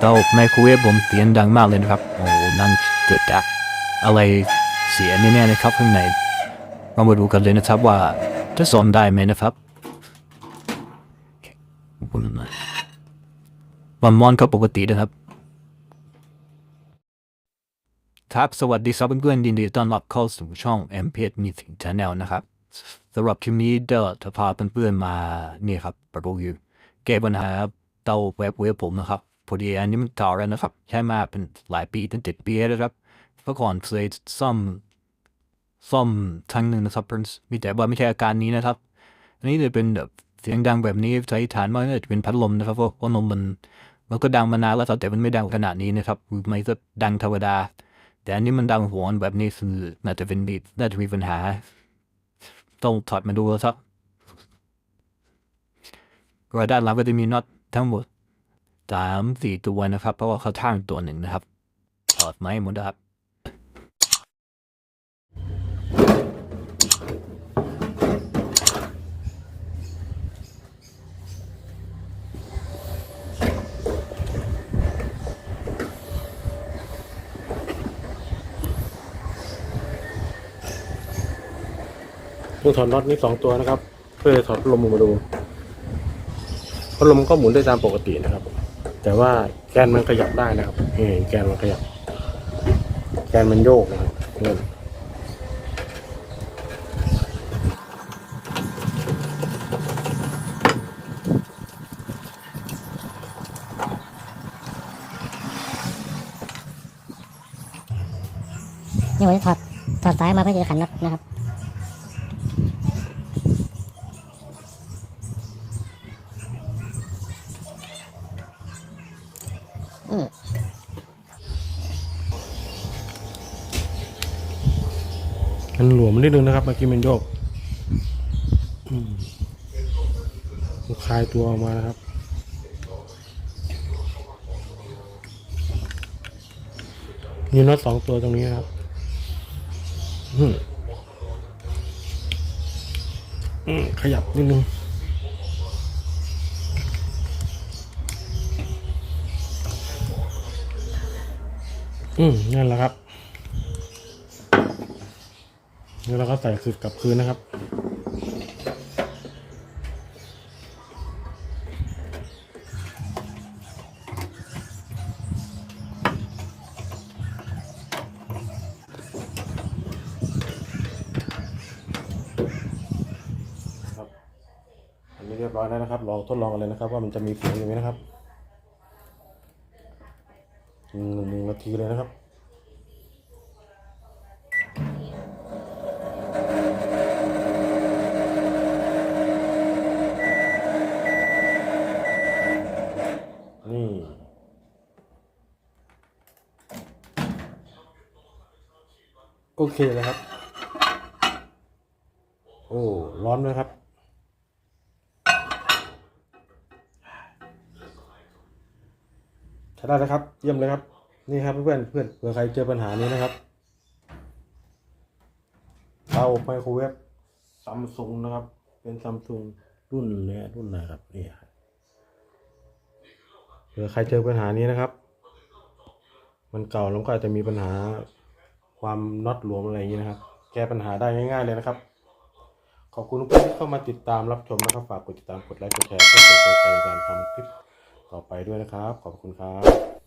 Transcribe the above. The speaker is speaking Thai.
เตาไมโครเวฟผมเสียงดังมากเลยนะครับ โอ้นั่นเกิดจากอะไรเสียแน่ๆนะครับข้างในเรามาดูกันเลยนะครับว่าจะซ่อมได้ไหมนะครับวันมอนก็ปกตินะครับครับสวัสดีครับเพื่อนๆยินดีต้อนรับเข้าสู่ช่อง m p s Meeting Channel นะครับสำหรับคลิปนี้เดี๋ยวจะพาเพื่อนๆมานี่ครับประตูอยู่แก้ปัญหาเตาเว็บเว็บผมนะครับ พอดีอันนี้มันเก่าแล้วนะครับ ใช้มาเป็นหลายปีตั้งเจ็ดปีแล้วนะครับเมื่อก่อนเคยซ่อมซ่อมครั้งหนึ่งนะครับเพื่อนมีแต่ว่าไม่ใช่อาการนี้นะครับ อันนี้จะเป็นแบบเสียงดังแบบนี้ใช้ฐานว่าน่าจะเป็นพัดลมนะครับเพราะว่าลมมันมันก็ดังมานานแล้วครับแต่มันไม่ดังขนาดนี้นะครับไม่ก็ดังธรรมดา แต่อันนี้มันดังหัวแบบนี้คือน่าจะเป็นมีน่าจะมีปัญหา ต้องถอดมาดูแล้วครับก็ด้านหลังก็จะมีน็อตทั้งหมด สามสี่ตัวนะครับ เพราะว่าเขาท่างตัวหนึ่งนะครับถอดไม้หมดครับต้องถอดน็อตนี้สองตัวนะครับ เพื่อถอดพัดลมมาดูพัดลมก็หมุนได้ตามปกตินะครับ แต่ว่าแกนมันขยับได้นะครับนี่แกนมันขยับ แกนมันโยกนะครับนี่นี่ผมจะถอดถอดสายมาเพื่อจะขันน็อตนะครับ อืมมันหลวมนิดนึงนะครับเมื่อกี้มันโยกคลายตัวออกมานะครับมีน็อตสองตัวตรงนี้นะครับขยับนิดนึง อืมนั่นแหละครับแล้วเราก็ใส่คืนกลับคืนนะครับครับอันนี้เรียบร้อยแล้วนะครับ ลองทดลองกันเลยนะครับ ว่ามันจะมีเสียงอย่างไหมนะครับ หนึ่งนาทีเลยนะครับนี่โอเคแล้วครับ โอ้ ร้อนด้วยครับ ใช้ได้แล้วครับ เยี่ยมเลยครับ นี่ครับเพื่อนเพื่อนเผื่อใครเจอปัญหานี้นะครับเตาไมโครเวฟซัมซุงนะครับ เป็นซัมซุงรุ่นเนี้ยรุ่นไหนครับนี่ครับเผื่อใครเจอปัญหานี้นะครับ มันเก่าแล้วก็อาจจะมีปัญหาความน็อตหลวมอะไรอย่างนี้นะครับ แก้ปัญหาได้ง่าย ๆ เลยนะครับ ขอบคุณทุกคนที่เข้ามาติดตามรับชมนะครับ ฝากกดติดตามกดไลค์กดแชร์เพื่อเป็นกำลังใจในการทำคลิป ต่อไปด้วยนะครับ ขอบคุณครับ